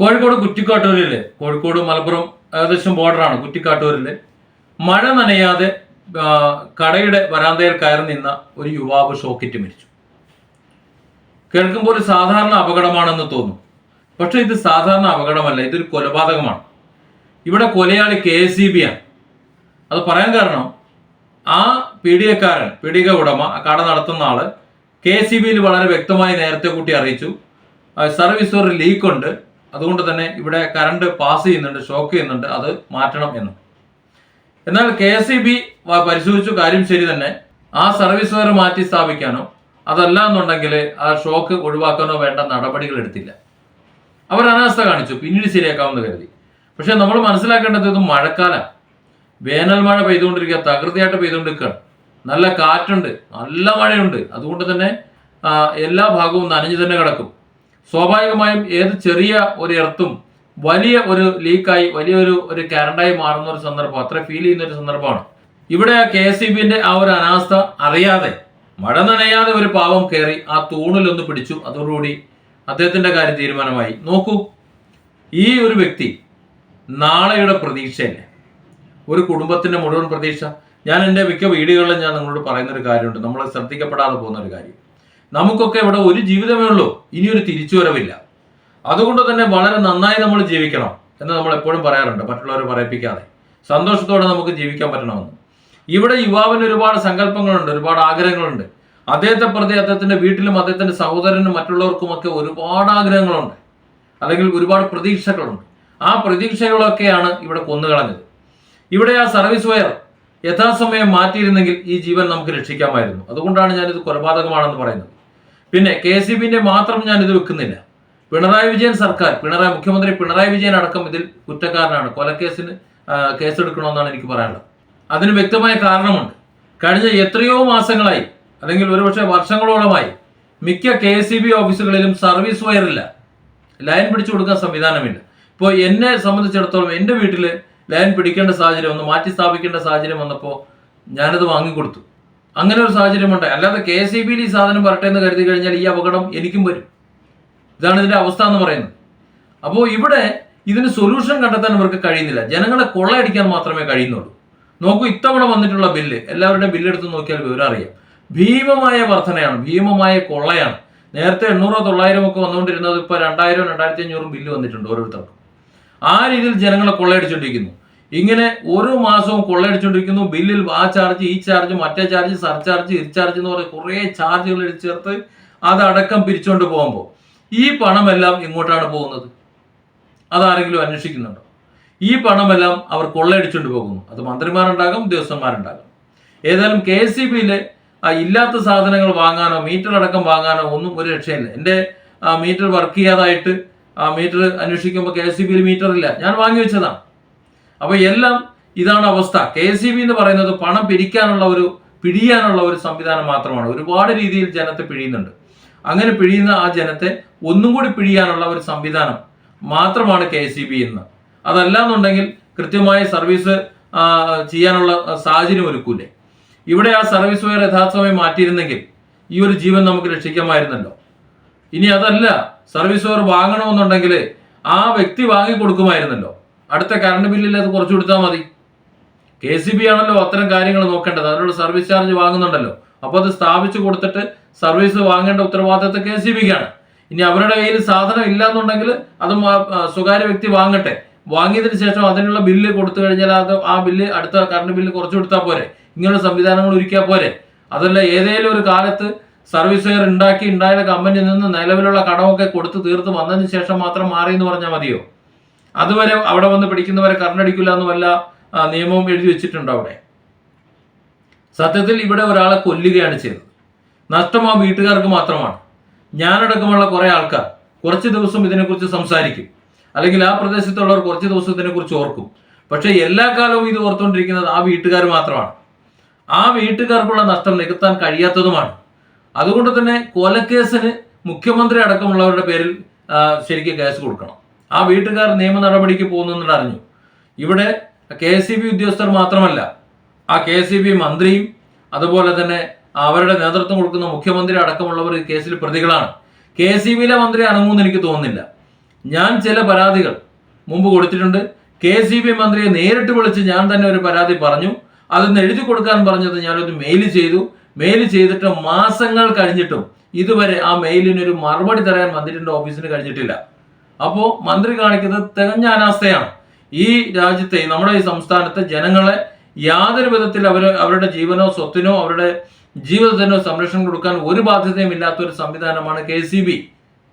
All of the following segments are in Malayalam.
കോഴിക്കോട് കുറ്റിക്കാട്ടൂരിൽ കോഴിക്കോട് മലപ്പുറം ഏകദേശം ബോർഡറാണ് കുറ്റിക്കാട്ടൂരിൽ. മഴ നനയാതെ കടയുടെ വരാന്തയിൽ കയറി നിന്ന ഒരു യുവാവ് ഷോക്കിറ്റ് മരിച്ചു. കേൾക്കുമ്പോൾ ഒരു സാധാരണ അപകടമാണെന്ന് തോന്നും. പക്ഷെ ഇത് സാധാരണ അപകടമല്ല ഇതൊരു കൊലപാതകമാണ്. ഇവിടെ കൊലയാളി കെ എസ് ഇ ബി ആണ് അത് പറയാൻ കാരണം ആ പീഡികക്കാരൻ പീഡിക ഉടമ കട നടത്തുന്ന ആൾ കെ എസ് ഇ ബിയിൽ വളരെ വ്യക്തമായി നേരത്തെ കൂട്ടി അറിയിച്ചു. സർവീസ് ഒരു ലീക്ക് ഉണ്ട്. അതുകൊണ്ട് തന്നെ ഇവിടെ കറണ്ട് പാസ് ചെയ്യുന്നുണ്ട് ഷോക്ക് ചെയ്യുന്നുണ്ട് അത് മാറ്റണം എന്ന്. എന്നാൽ കെ എസ് ഇ ബി പരിശോധിച്ചു കാര്യം ശരി തന്നെ. ആ സർവീസ് വയർ മാറ്റി സ്ഥാപിക്കാനോ അതല്ല എന്നുണ്ടെങ്കിൽ ആ ഷോക്ക് ഒഴിവാക്കാനോ വേണ്ട നടപടികൾ എടുത്തില്ല. അവർ അനാസ്ഥ കാണിച്ചു പിന്നീട് ശരിയാക്കാമെന്ന് കരുതി. പക്ഷെ നമ്മൾ മനസ്സിലാക്കേണ്ടത് ഇത് മഴക്കാലം. വേനൽ മഴ പെയ്തുകൊണ്ടിരിക്കുക തകൃതിയായിട്ട് പെയ്തുകൊണ്ടിരിക്കുകയാണ്. നല്ല കാറ്റുണ്ട് നല്ല മഴയുണ്ട്. അതുകൊണ്ട് തന്നെ എല്ലാ ഭാഗവും നനഞ്ഞു തന്നെ കിടക്കും. സ്വാഭാവികമായും ഏത് ചെറിയ ഒരു എർത്തും വലിയ ഒരു ലീക്കായി വലിയൊരു ഒരു കരണ്ടായി മാറുന്ന ഒരു സന്ദർഭം അത്ര ഫീൽ ചെയ്യുന്ന ഒരു സന്ദർഭമാണ്. ഇവിടെ കെ എസ് ആ ഒരു അനാസ്ഥ അറിയാതെ മഴ നനയാതെ ഒരു പാവം കയറി ആ തൂണിലൊന്ന് പിടിച്ചു. അതോടുകൂടി അദ്ദേഹത്തിന്റെ കാര്യം തീരുമാനമായി. നോക്കൂ ഈ ഒരു വ്യക്തി നാളെയുടെ പ്രതീക്ഷയല്ലേ? ഒരു കുടുംബത്തിന്റെ മുഴുവൻ പ്രതീക്ഷ. ഞാൻ എന്റെ മിക്ക വീടുകളിലും ഞാൻ നിങ്ങളോട് പറയുന്ന ഒരു കാര്യമുണ്ട്. നമ്മൾ ശ്രദ്ധിക്കപ്പെടാതെ പോകുന്ന ഒരു കാര്യം. നമുക്കൊക്കെ ഇവിടെ ഒരു ജീവിതമേ ഉള്ളൂ. ഇനിയൊരു തിരിച്ചു വരവില്ല അതുകൊണ്ട് തന്നെ വളരെ നന്നായി നമ്മൾ ജീവിക്കണം എന്ന് നമ്മൾ എപ്പോഴും പറയാറുണ്ട്. മറ്റുള്ളവരെ പറയിപ്പിക്കാതെ. സന്തോഷത്തോടെ നമുക്ക് ജീവിക്കാൻ പറ്റണമെന്ന്. ഇവിടെ യുവാവിന് ഒരുപാട് സങ്കല്പങ്ങളുണ്ട് ഒരുപാട് ആഗ്രഹങ്ങളുണ്ട്. അദ്ദേഹത്തെ പ്രതി അദ്ദേഹത്തിന്റെ വീട്ടിലും അദ്ദേഹത്തിന്റെ സഹോദരനും മറ്റുള്ളവർക്കുമൊക്കെ ഒരുപാട് ആഗ്രഹങ്ങളുണ്ട്. അല്ലെങ്കിൽ ഒരുപാട് പ്രതീക്ഷകളുണ്ട്. ആ പ്രതീക്ഷകളൊക്കെയാണ് ഇവിടെ കൊന്നുകളഞ്ഞത്. ഇവിടെ ആ സർവീസ് വയർ യഥാസമയം മാറ്റിയിരുന്നെങ്കിൽ ഈ ജീവൻ നമുക്ക് രക്ഷിക്കാമായിരുന്നു. അതുകൊണ്ടാണ് ഞാനിത് കൊലപാതകമാണെന്ന് പറയുന്നത്. പിന്നെ കെ സി ബിന്റെ മാത്രം ഞാൻ ഇത് വെക്കുന്നില്ല. പിണറായി വിജയൻ സർക്കാർ പിണറായി മുഖ്യമന്ത്രി പിണറായി വിജയൻ അടക്കം ഇതിൽ കുറ്റക്കാരനാണ്. കൊലക്കേസിന് കേസെടുക്കണമെന്നാണ് എനിക്ക് പറയാനുള്ളത്. അതിന് വ്യക്തമായ കാരണമുണ്ട്. കഴിഞ്ഞ എത്രയോ മാസങ്ങളായി അല്ലെങ്കിൽ ഒരുപക്ഷെ വർഷങ്ങളോളമായി മിക്ക കെ എസ് ബി ഓഫീസുകളിലും സർവീസ് വയറില്ല. ലൈൻ പിടിച്ചു കൊടുക്കാൻ സംവിധാനമില്ല. ഇപ്പോൾ എന്നെ സംബന്ധിച്ചിടത്തോളം എന്റെ വീട്ടിൽ ലൈൻ പിടിക്കേണ്ട സാഹചര്യം ഒന്ന് മാറ്റി സ്ഥാപിക്കേണ്ട സാഹചര്യം വന്നപ്പോൾ ഞാനത് വാങ്ങിക്കൊടുത്തു. അങ്ങനെ ഒരു സാഹചര്യം ഉണ്ട് അല്ലാതെ കെ എസ് ഇ ബിയിൽ ഈ സാധനം വരട്ടെ എന്ന് കരുതി കഴിഞ്ഞാൽ ഈ അപകടം എനിക്കും വരും. ഇതാണ് ഇതിന്റെ അവസ്ഥ എന്ന് പറയുന്നത്. അപ്പോൾ ഇവിടെ ഇതിന് സൊല്യൂഷൻ കണ്ടെത്താൻ ഇവർക്ക് കഴിയുന്നില്ല. ജനങ്ങളെ കൊള്ളയടിക്കാൻ മാത്രമേ കഴിയുന്നുള്ളൂ. നോക്കൂ ഇത്തവണ വന്നിട്ടുള്ള ബില്ല് എല്ലാവരുടെയും ബില്ലെടുത്ത് നോക്കിയാൽ വിവരം അറിയാം ഭീമമായ വർധനയാണ് ഭീമമായ കൊള്ളയാണ്. നേരത്തെ എണ്ണൂറോ തൊള്ളായിരം ഒക്കെ വന്നുകൊണ്ടിരുന്നത് ഇപ്പോൾ രണ്ടായിരം രണ്ടായിരത്തി അഞ്ഞൂറും ബില്ല് വന്നിട്ടുണ്ട് ഓരോരുത്തർക്കും. ആ രീതിയിൽ ജനങ്ങളെ കൊള്ളയടിച്ചുകൊണ്ടിരിക്കുന്നു ഇങ്ങനെ ഓരോ മാസവും കൊള്ളയടിച്ചുകൊണ്ടിരിക്കുന്നു ബില്ലിൽ ആ ചാർജ് ഈ ചാർജ് മറ്റേ ചാർജ് സർചാർജ് ഇരിച്ചാർജ് എന്ന് പറയുന്ന കുറേ ചാർജുകൾ ചേർത്ത് അതടക്കം പിരിച്ചുകൊണ്ട് പോകുമ്പോൾ ഈ പണമെല്ലാം ഇങ്ങോട്ടാണ് പോകുന്നത്? അതാരെങ്കിലും അന്വേഷിക്കുന്നുണ്ടോ? ഈ പണമെല്ലാം അവർ കൊള്ളയടിച്ചുകൊണ്ട് പോകുന്നു. അത് മന്ത്രിമാരുണ്ടാകും ഉദ്യോഗസ്ഥന്മാരുണ്ടാകും. ഏതായാലും കെ എസ് സി ബിയിലെ ഇല്ലാത്ത സാധനങ്ങൾ വാങ്ങാനോ മീറ്റർ അടക്കം വാങ്ങാനോ ഒന്നും ഒരു രക്ഷയില്ല. എന്റെ മീറ്റർ വർക്ക് ചെയ്യാതായിട്ട് മീറ്റർ അന്വേഷിക്കുമ്പോൾ കെ എസ് സി ബിയിൽ മീറ്റർ ഇല്ല. ഞാൻ വാങ്ങി വെച്ചതാണ്. അപ്പോൾ എല്ലാം ഇതാണ് അവസ്ഥ. കെ സി ബി എന്ന് പറയുന്നത് പണം പിരിക്കാനുള്ള ഒരു പിഴിയാനുള്ള ഒരു സംവിധാനം മാത്രമാണ്. ഒരുപാട് രീതിയിൽ ജനത്തെ പിഴിയുന്നുണ്ട്. അങ്ങനെ പിഴിയുന്ന ആ ജനത്തെ ഒന്നും കൂടി പിഴിയാനുള്ള ഒരു സംവിധാനം മാത്രമാണ് കെ സി ബി എന്ന്. അതല്ല എന്നുണ്ടെങ്കിൽ കൃത്യമായ സർവീസ് ചെയ്യാനുള്ള സാഹചര്യം ഒരുക്കൂലേ. ഇവിടെ ആ സർവീസ് വയർ യഥാർത്ഥമായി മാറ്റിയിരുന്നെങ്കിൽ ഈ ഒരു ജീവൻ നമുക്ക് രക്ഷിക്കാമായിരുന്നല്ലോ. ഇനി അതല്ല സർവീസ് വേർ വാങ്ങണമെന്നുണ്ടെങ്കിൽ ആ വ്യക്തി വാങ്ങി കൊടുക്കുമായിരുന്നല്ലോ അടുത്ത കറണ്ട് ബില്ലിൽ അത് കുറച്ചു കൊടുത്താൽ മതി. കെ സി ബി ആണല്ലോ അത്തരം കാര്യങ്ങൾ നോക്കേണ്ടത്. അതിനുള്ള സർവീസ് ചാർജ് വാങ്ങുന്നുണ്ടല്ലോ. അപ്പോൾ അത് സ്ഥാപിച്ചു കൊടുത്തിട്ട് സർവീസ് വാങ്ങേണ്ട ഉത്തരവാദിത്തം കെ സി ബിക്കാണ് ഇനി അവരുടെ കയ്യിൽ സാധനം ഇല്ലാന്നുണ്ടെങ്കിൽ അത് സ്വകാര്യ വ്യക്തി വാങ്ങട്ടെ. വാങ്ങിയതിന് ശേഷം അതിനുള്ള ബില്ല് കൊടുത്തു കഴിഞ്ഞാൽ അത് ആ ബില്ല് അടുത്ത കറണ്ട് ബില്ല് കുറച്ചു കൊടുത്താൽ പോരെ. ഇങ്ങനെയുള്ള സംവിധാനങ്ങൾ ഒരുക്കിയാൽ പോരെ. അതല്ല ഏതെങ്കിലും ഒരു കാലത്ത് സർവീസ് വെയർ ഉണ്ടാക്കി ഉണ്ടായ കമ്പനിയിൽ നിന്ന് നിലവിലുള്ള കടമൊക്കെ കൊടുത്തു തീർത്ത് വന്നതിന് ശേഷം മാത്രം മാറി എന്ന് പറഞ്ഞാൽ മതിയോ? അതുവരെ അവിടെ വന്ന് പിടിക്കുന്നവരെ കറണ്ടടിക്കില്ല എന്ന് നിയമവും എഴുതി വെച്ചിട്ടുണ്ട് അവിടെ? സത്യത്തിൽ ഇവിടെ ഒരാളെ കൊല്ലുകയാണ് ചെയ്തത് നഷ്ടം ആ വീട്ടുകാർക്ക് മാത്രമാണ്. ഞാനടക്കമുള്ള കുറേ ആൾക്കാർ കുറച്ച് ദിവസം ഇതിനെക്കുറിച്ച് സംസാരിക്കും. അല്ലെങ്കിൽ ആ പ്രദേശത്തുള്ളവർ കുറച്ച് ദിവസം ഇതിനെക്കുറിച്ച് ഓർക്കും. പക്ഷേ എല്ലാ കാലവും ഇത് ഓർത്തുകൊണ്ടിരിക്കുന്നത് ആ വീട്ടുകാർ മാത്രമാണ്. ആ വീട്ടുകാർക്കുള്ള നഷ്ടം നികത്താൻ കഴിയാത്തതുമാണ്. അതുകൊണ്ട് തന്നെ കൊലക്കേസിന് മുഖ്യമന്ത്രി അടക്കമുള്ളവരുടെ പേരിൽ ശരിക്കും കേസ് കൊടുക്കണം. ആ വീട്ടുകാർ നിയമ നടപടിക്ക് പോകുന്നെന്ന് അറിഞ്ഞു. ഇവിടെ കെ എസ് ബി ഉദ്യോഗസ്ഥർ മാത്രമല്ല ആ കെ എസ് ബി മന്ത്രിയും അതുപോലെ തന്നെ അവരുടെ നേതൃത്വം കൊടുക്കുന്ന മുഖ്യമന്ത്രി അടക്കമുള്ളവർ ഈ കേസിൽ പ്രതികളാണ്. കെ എസ് ബിയിലെ മന്ത്രി അണങ്ങുമെന്ന് എനിക്ക് തോന്നുന്നില്ല. ഞാൻ ചില പരാതികൾ മുമ്പ് കൊടുത്തിട്ടുണ്ട്. കെ സി ബി മന്ത്രിയെ നേരിട്ട് വിളിച്ച് ഞാൻ തന്നെ ഒരു പരാതി പറഞ്ഞു. അതൊന്ന് എഴുതി കൊടുക്കാൻ പറഞ്ഞത് ഞാനൊന്ന് മെയിൽ ചെയ്തു. മെയിൽ ചെയ്തിട്ട് മാസങ്ങൾ കഴിഞ്ഞിട്ടും ഇതുവരെ ആ മെയിലിനൊരു മറുപടി തരാൻ മന്ത്രിയുടെ ഓഫീസിന് കഴിഞ്ഞിട്ടില്ല. അപ്പോൾ മന്ത്രി കാണിക്കുന്നത് തികഞ്ഞ അനാസ്ഥയാണ്. ഈ രാജ്യത്തെ നമ്മുടെ ഈ സംസ്ഥാനത്തെ ജനങ്ങളെ യാതൊരു വിധത്തിൽ അവർ അവരുടെ ജീവനോ സ്വത്തിനോ അവരുടെ ജീവിതത്തിനോ സംരക്ഷണം കൊടുക്കാൻ ഒരു ബാധ്യതയും ഇല്ലാത്ത ഒരു സംവിധാനമാണ് കെ സി ബി.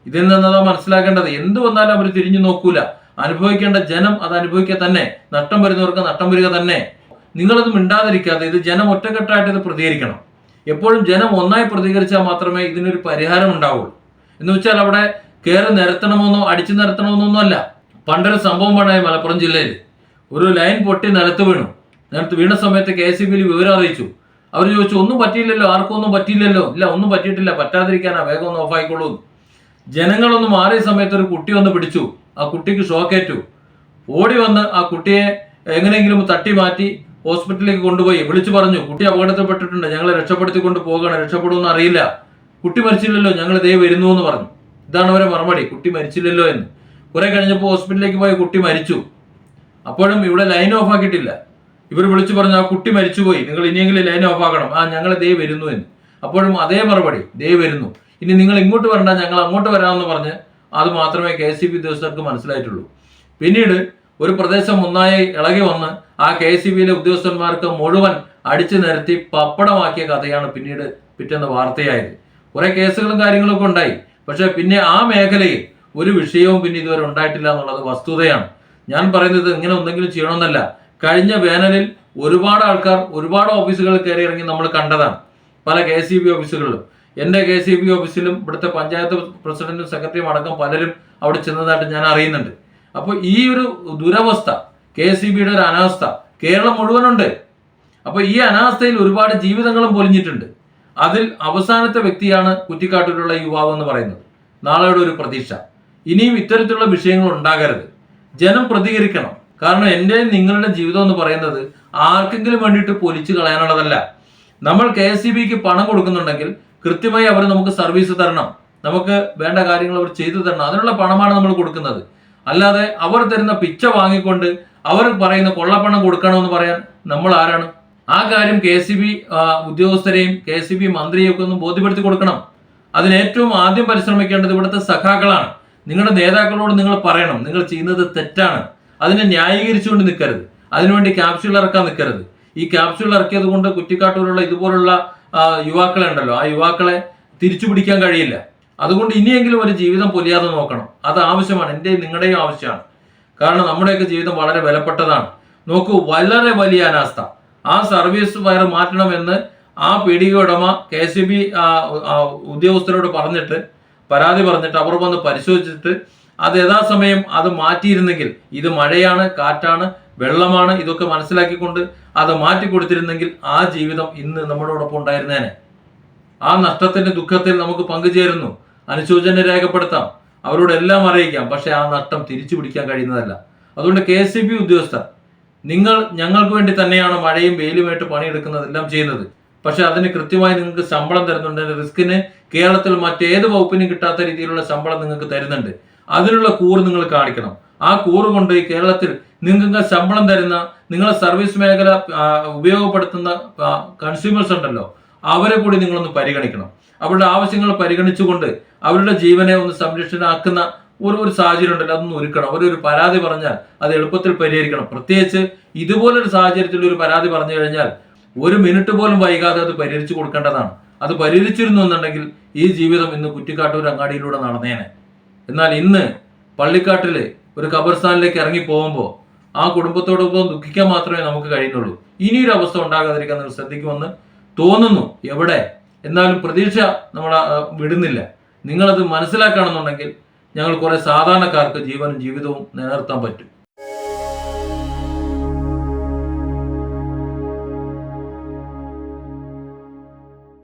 ഇതിൽ നിന്നതാ മനസ്സിലാക്കേണ്ടത്. എന്ത് വന്നാലും അവർ തിരിഞ്ഞു നോക്കൂല. അനുഭവിക്കേണ്ട ജനം അത് അനുഭവിക്കുക തന്നെ. നഷ്ടം വരുന്നവർക്ക് നഷ്ടം വരിക തന്നെ. നിങ്ങളത് മിണ്ടാതിരിക്കാതെ ഇത് ജനം ഒറ്റക്കെട്ടായിട്ട് ഇത് പ്രതികരിക്കണം. എപ്പോഴും ജനം ഒന്നായി പ്രതികരിച്ചാൽ മാത്രമേ ഇതിനൊരു പരിഹാരം ഉണ്ടാവുള്ളൂ. എന്ന് വെച്ചാൽ അവിടെ കയറി നിരത്തണമെന്നോ അടിച്ചു നിരത്തണമെന്നൊന്നും അല്ല. പണ്ടൊരു സംഭവം ഉണ്ടായി മലപ്പുറം ജില്ലയിൽ. ഒരു ലൈൻ പൊട്ടി നിലത്ത് വീണു. നിലത്ത് വീണ സമയത്ത് കെ സി ബിയിൽ വിവരം അറിയിച്ചു. അവർ ചോദിച്ചു ഒന്നും പറ്റിയില്ലല്ലോ ആർക്കും ഒന്നും പറ്റിയില്ലല്ലോ. ഇല്ല ഒന്നും പറ്റിയിട്ടില്ല പറ്റാതിരിക്കാനാ വേഗം ഒന്ന് ഓഫായിക്കോളൂ. ജനങ്ങളൊന്ന് മാറിയ സമയത്ത് ഒരു കുട്ടി വന്ന് പിടിച്ചു. ആ കുട്ടിക്ക് ഷോക്കേറ്റു. ഓടി വന്ന് ആ കുട്ടിയെ എങ്ങനെയെങ്കിലും തട്ടി മാറ്റി ഹോസ്പിറ്റലിലേക്ക് കൊണ്ടുപോയി. വിളിച്ചു പറഞ്ഞു കുട്ടി അപകടത്തിൽപ്പെട്ടിട്ടുണ്ട് ഞങ്ങളെ രക്ഷപ്പെടുത്തിക്കൊണ്ട് പോകണം രക്ഷപ്പെടുമെന്ന് അറിയില്ല. കുട്ടി മരിച്ചില്ലല്ലോ ഞങ്ങൾ ദേ വരുന്നു എന്ന് പറഞ്ഞു. ഇതാണ് അവരെ മറുപടി. കുട്ടി മരിച്ചില്ലല്ലോ എന്ന്. കുറെ കഴിഞ്ഞപ്പോൾ ഹോസ്പിറ്റലിലേക്ക് പോയി കുട്ടി മരിച്ചു. അപ്പോഴും ഇവിടെ ലൈൻ ഓഫ് ആക്കിയിട്ടില്ല. ഇവർ വിളിച്ചു പറഞ്ഞു ആ കുട്ടി മരിച്ചുപോയി. നിങ്ങൾ ഇനിയെങ്കിലും ലൈൻ ഓഫ് ആക്കണം. ആ ഞങ്ങൾ ദേ വരുന്നു എന്ന്. അപ്പോഴും അതേ മറുപടി ദേ വരുന്നു. ഇനി നിങ്ങൾ ഇങ്ങോട്ട് വരണ്ട ഞങ്ങൾ അങ്ങോട്ട് വരാമെന്ന് പറഞ്ഞ് അത് മാത്രമേ കെ എസ് സി ബി ഉദ്യോഗസ്ഥർക്ക് മനസ്സിലായിട്ടുള്ളൂ. പിന്നീട് ഒരു പ്രദേശം ഒന്നായി ഇളകി വന്ന് ആ കെ എസ് സി ബിയിലെ ഉദ്യോഗസ്ഥന്മാർക്ക് മുഴുവൻ അടിച്ചു നിരത്തി പപ്പടമാക്കിയ കഥയാണ് പിന്നീട് പിറ്റേന്ന് വാർത്തയായത്. കുറെ കേസുകളും കാര്യങ്ങളൊക്കെ ഉണ്ടായി. പക്ഷെ പിന്നെ ആ മേഖലയിൽ ഒരു വിഷയവും പിന്നെ ഇതുവരെ ഉണ്ടായിട്ടില്ല എന്നുള്ളത് വസ്തുതയാണ്. ഞാൻ പറയുന്നത് ഇങ്ങനെ ഒന്നെങ്കിലും ചെയ്യണമെന്നല്ല. കഴിഞ്ഞ വേനലിൽ ഒരുപാട് ആൾക്കാർ ഒരുപാട് ഓഫീസുകളിൽ കയറി ഇറങ്ങി നമ്മൾ കണ്ടതാണ്. പല കെ സി ബി ഓഫീസുകളിലും. എന്റെ കെ സി ബി ഓഫീസിലും ഇവിടുത്തെ പഞ്ചായത്ത് പ്രസിഡന്റും സെക്രട്ടറിയും അടക്കം പലരും അവിടെ ചെന്നതായിട്ട് ഞാൻ അറിയുന്നുണ്ട്. അപ്പോൾ ഈ ഒരു ദുരവസ്ഥ കെ സി ബിയുടെ ഒരു അനാവസ്ഥ കേരളം മുഴുവനുണ്ട്. അപ്പോൾ ഈ അനാവസ്ഥയിൽ ഒരുപാട് ജീവിതങ്ങളും പൊലിഞ്ഞിട്ടുണ്ട്. അതിൽ അവസാനത്തെ വ്യക്തിയാണ് കുറ്റിക്കാട്ടിലുള്ള യുവാവ് എന്ന് പറയുന്നത്. നാളെയുടെ ഒരു പ്രതീക്ഷ. ഇനിയും ഇത്തരത്തിലുള്ള വിഷയങ്ങൾ ഉണ്ടാകരുത്. ജനം പ്രതികരിക്കണം. കാരണം എന്റെ നിങ്ങളുടെ ജീവിതം എന്ന് പറയുന്നത് ആർക്കെങ്കിലും വേണ്ടിയിട്ട് പൊലിച്ചു കളയാനുള്ളതല്ല. നമ്മൾ കെ എസ് സി ബിക്ക് പണം കൊടുക്കുന്നുണ്ടെങ്കിൽ കൃത്യമായി അവർ നമുക്ക് സർവീസ് തരണം. നമുക്ക് വേണ്ട കാര്യങ്ങൾ അവർ ചെയ്തു തരണം. അതിനുള്ള പണമാണ് നമ്മൾ കൊടുക്കുന്നത്. അല്ലാതെ അവർ തരുന്ന പിച്ച വാങ്ങിക്കൊണ്ട് അവർ പറയുന്ന കൊള്ളപ്പണം കൊടുക്കണമെന്ന് പറയാൻ നമ്മൾ ആരാണ്? ആ കാര്യം കെ സി ബി ഉദ്യോഗസ്ഥരെയും കെ സി ബി മന്ത്രിയും ഒക്കെ ഒന്ന് ബോധ്യപ്പെടുത്തി കൊടുക്കണം. അതിന് ഏറ്റവും ആദ്യം പരിശ്രമിക്കേണ്ടത് ഇവിടുത്തെ സഖാക്കളാണ്. നിങ്ങളുടെ നേതാക്കളോട് നിങ്ങൾ പറയണം. നിങ്ങൾ ചെയ്യുന്നത് തെറ്റാണ്. അതിനെ ന്യായീകരിച്ചുകൊണ്ട് നിൽക്കരുത്. അതിനുവേണ്ടി ക്യാപ്സ്യൂൾ ഇറക്കാൻ നിൽക്കരുത്. ഈ ക്യാപ്സ്യൂൾ ഇറക്കിയത് കൊണ്ട് കുറ്റിക്കാട്ടൂരുള്ള ഇതുപോലുള്ള യുവാക്കളെ ഉണ്ടല്ലോ. ആ യുവാക്കളെ തിരിച്ചു പിടിക്കാൻ കഴിയില്ല. അതുകൊണ്ട് ഇനിയെങ്കിലും ഒരു ജീവിതം പൊലിയാതെ നോക്കണം. അത് ആവശ്യമാണ്. എന്റെയും നിങ്ങളുടെയും ആവശ്യമാണ്. കാരണം നമ്മുടെയൊക്കെ ജീവിതം വളരെ വിലപ്പെട്ടതാണ്. നോക്കൂ വളരെ വലിയ അനാസ്ഥ. ആ സർവീസ് വയർ മാറ്റണമെന്ന് ആ പി ഡി ഉടമ കെ സി ബി ഉദ്യോഗസ്ഥരോട് പറഞ്ഞിട്ട് പരാതി പറഞ്ഞിട്ട് അവർ വന്ന് പരിശോധിച്ചിട്ട് അത് യഥാസമയം അത് മാറ്റിയിരുന്നെങ്കിൽ ഇത് മഴയാണ് കാറ്റാണ് വെള്ളമാണ് ഇതൊക്കെ മനസ്സിലാക്കിക്കൊണ്ട് അത് മാറ്റി കൊടുത്തിരുന്നെങ്കിൽ ആ ജീവിതം ഇന്ന് നമ്മളോടൊപ്പം ഉണ്ടായിരുന്നേനെ. ആ നഷ്ടത്തിന്റെ ദുഃഖത്തിൽ നമുക്ക് പങ്കുചേരുന്നു. അനുശോചന രേഖപ്പെടുത്താം. അവരോട് എല്ലാം അറിയിക്കാം. പക്ഷെ ആ നഷ്ടം തിരിച്ചു പിടിക്കാൻ കഴിയുന്നതല്ല. അതുകൊണ്ട് കെ എസ് ബി ഉദ്യോഗസ്ഥർ നിങ്ങൾ ഞങ്ങൾക്ക് വേണ്ടി തന്നെയാണ് മഴയും വെയിലുമായിട്ട് പണിയെടുക്കുന്നത് എല്ലാം ചെയ്യുന്നത്. പക്ഷെ അതിന് കൃത്യമായി നിങ്ങൾക്ക് ശമ്പളം തരുന്നുണ്ട്. റിസ്കിന് കേരളത്തിൽ മറ്റേത് വകുപ്പിനും കിട്ടാത്ത രീതിയിലുള്ള ശമ്പളം നിങ്ങൾക്ക് തരുന്നുണ്ട്. അതിനുള്ള കൂറ് നിങ്ങൾ കാണിക്കണം. ആ കൂറ് കൊണ്ട് കേരളത്തിൽ നിങ്ങൾക്ക് ശമ്പളം തരുന്ന നിങ്ങളെ സർവീസ് മേഖല ഉപയോഗപ്പെടുത്തുന്ന കൺസ്യൂമേഴ്സ് ഉണ്ടല്ലോ അവരെ കൂടി നിങ്ങളൊന്ന് പരിഗണിക്കണം. അവരുടെ ആവശ്യങ്ങൾ പരിഗണിച്ചുകൊണ്ട് അവരുടെ ജീവനെ ഒന്ന് സംരക്ഷണമാക്കുന്ന ഒരു ഒരു സാഹചര്യം ഉണ്ടല്ലോ അതൊന്ന് ഒരുക്കണം. അവരൊരു പരാതി പറഞ്ഞാൽ അത് എളുപ്പത്തിൽ പരിഹരിക്കണം. പ്രത്യേകിച്ച് ഇതുപോലൊരു സാഹചര്യത്തിൽ ഒരു പരാതി പറഞ്ഞു കഴിഞ്ഞാൽ ഒരു മിനിറ്റ് പോലും വൈകാതെ അത് പരിഹരിച്ചു കൊടുക്കേണ്ടതാണ്. അത് പരിഹരിച്ചിരുന്നു എന്നുണ്ടെങ്കിൽ ഈ ജീവിതം ഇന്ന് കുറ്റിക്കാട്ടൂർ അങ്ങാടിയിലൂടെ നടന്നേനെ. എന്നാൽ ഇന്ന് പള്ളിക്കാട്ടിൽ ഒരു ഖബർസ്ഥാനിലേക്ക് ഇറങ്ങി പോകുമ്പോൾ ആ കുടുംബത്തോടൊപ്പം ദുഃഖിക്കാൻ മാത്രമേ നമുക്ക് കഴിയുന്നുള്ളൂ. ഇനിയൊരു അവസ്ഥ ഉണ്ടാകാതിരിക്കാൻ നിങ്ങൾ ശ്രദ്ധിക്കുമെന്ന് തോന്നുന്നു. എവിടെ? എന്നാലും പ്രതീക്ഷ നമ്മൾ വിടുന്നില്ല. നിങ്ങളത് മനസ്സിലാക്കുകയാണെന്നുണ്ടെങ്കിൽ ഞങ്ങൾ കുറെ സാധാരണക്കാർക്ക് ജീവനും ജീവിതവും നിലനിർത്താൻ പറ്റും.